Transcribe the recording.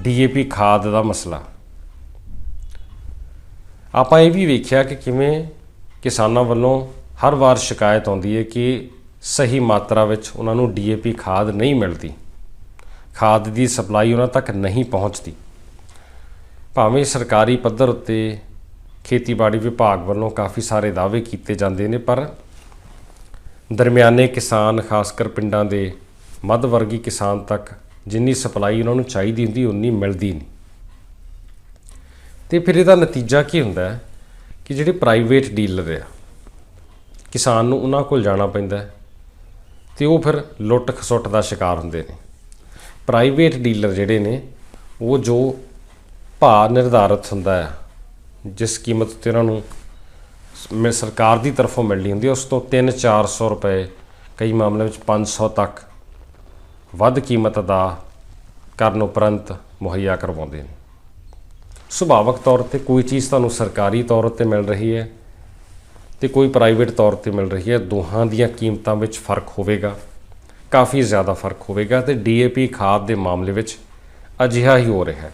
DAP ਖਾਦ ਦਾ ਮਸਲਾ। ਆਪਾਂ ਇਹ ਵੀ ਵੇਖਿਆ ਕਿ ਕਿਵੇਂ ਕਿਸਾਨਾਂ ਵੱਲੋਂ ਹਰ ਵਾਰ ਸ਼ਿਕਾਇਤ ਆਉਂਦੀ ਹੈ ਕਿ ਸਹੀ ਮਾਤਰਾ ਵਿੱਚ ਉਹਨਾਂ ਨੂੰ ਡੀਏਪੀ ਖਾਦ ਨਹੀਂ ਮਿਲਦੀ। ਖਾਦ ਦੀ ਸਪਲਾਈ ਉਹਨਾਂ ਤੱਕ ਨਹੀਂ ਪਹੁੰਚਦੀ। ਭਾਵੇਂ ਸਰਕਾਰੀ ਪੱਧਰ ਉੱਤੇ ਖੇਤੀਬਾੜੀ ਵਿਭਾਗ ਵੱਲੋਂ ਕਾਫੀ ਸਾਰੇ ਦਾਅਵੇ ਕੀਤੇ ਜਾਂਦੇ ਨੇ, ਪਰ ਦਰਮਿਆਨੇ ਕਿਸਾਨ ਖਾਸ ਕਰ ਪਿੰਡਾਂ ਦੇ ਮੱਧ ਵਰਗੀ ਕਿਸਾਨ ਤੱਕ ਜਿੰਨੀ ਸਪਲਾਈ ਉਹਨਾਂ ਨੂੰ ਚਾਹੀਦੀ ਹੁੰਦੀ, ਉਨੀ ਮਿਲਦੀ ਨਹੀਂ। ਤੇ ਫਿਰ ਇਹਦਾ ਨਤੀਜਾ ਕੀ ਹੁੰਦਾ ਹੈ? ਕਿ ਜਿਹੜੇ ਪ੍ਰਾਈਵੇਟ ਡੀਲਰ ਆ, ਕਿਸਾਨ ਨੂੰ ਉਹਨਾਂ ਕੋਲ ਜਾਣਾ ਪੈਂਦਾ ਹੈ ਤੇ ਉਹ ਫਿਰ ਲੁੱਟ ਖਸੁੱਟ ਦਾ ਸ਼ਿਕਾਰ ਹੁੰਦੇ ਨੇ। ਪ੍ਰਾਈਵੇਟ ਡੀਲਰ ਜਿਹੜੇ ਨੇ, ਉਹ ਜੋ ਭਾਅ ਨਿਰਧਾਰਤ ਹੁੰਦਾ ਹੈ, ਜਿਸ ਕੀਮਤ ਤੇ ਉਹਨਾਂ ਨੂੰ ਸ- ਸਰਕਾਰ ਦੀ ਤਰਫੋਂ ਮਿਲਣੀ ਹੁੰਦੀ ਹੈ, ਉਸ ਤੋਂ 3-400 ਰੁਪਏ, ਕਈ ਮਾਮਲਿਆਂ ਵਿੱਚ 500 ਤੱਕ ਵੱਧ ਕੀਮਤ ਅਦਾ ਕਰਨ ਉਪਰੰਤ ਮੁਹੱਈਆ ਕਰਵਾਉਂਦੇ ਨੇ। ਸੁਭਾਵਕ ਤੌਰ ਤੇ ਕੋਈ ਚੀਜ਼ ਤੁਹਾਨੂੰ ਸਰਕਾਰੀ ਤੌਰ 'ਤੇ ਮਿਲ ਰਹੀ ਹੈ ਤੇ ਕੋਈ ਪ੍ਰਾਈਵੇਟ ਤੌਰ ਤੇ ਮਿਲ ਰਹੀ ਹੈ, ਦੋਹਾਂ ਦੀਆਂ ਕੀਮਤਾਂ ਵਿੱਚ ਫ਼ਰਕ ਹੋਵੇਗਾ, ਕਾਫੀ ਜ਼ਿਆਦਾ ਫ਼ਰਕ ਹੋਵੇਗਾ ਤੇ ਡੀਏਪੀ ਖਾਦ ਦੇ ਮਾਮਲੇ ਵਿੱਚ ਅਜਿਹਾ ਹੀ ਹੋ ਰਿਹਾ ਹੈ।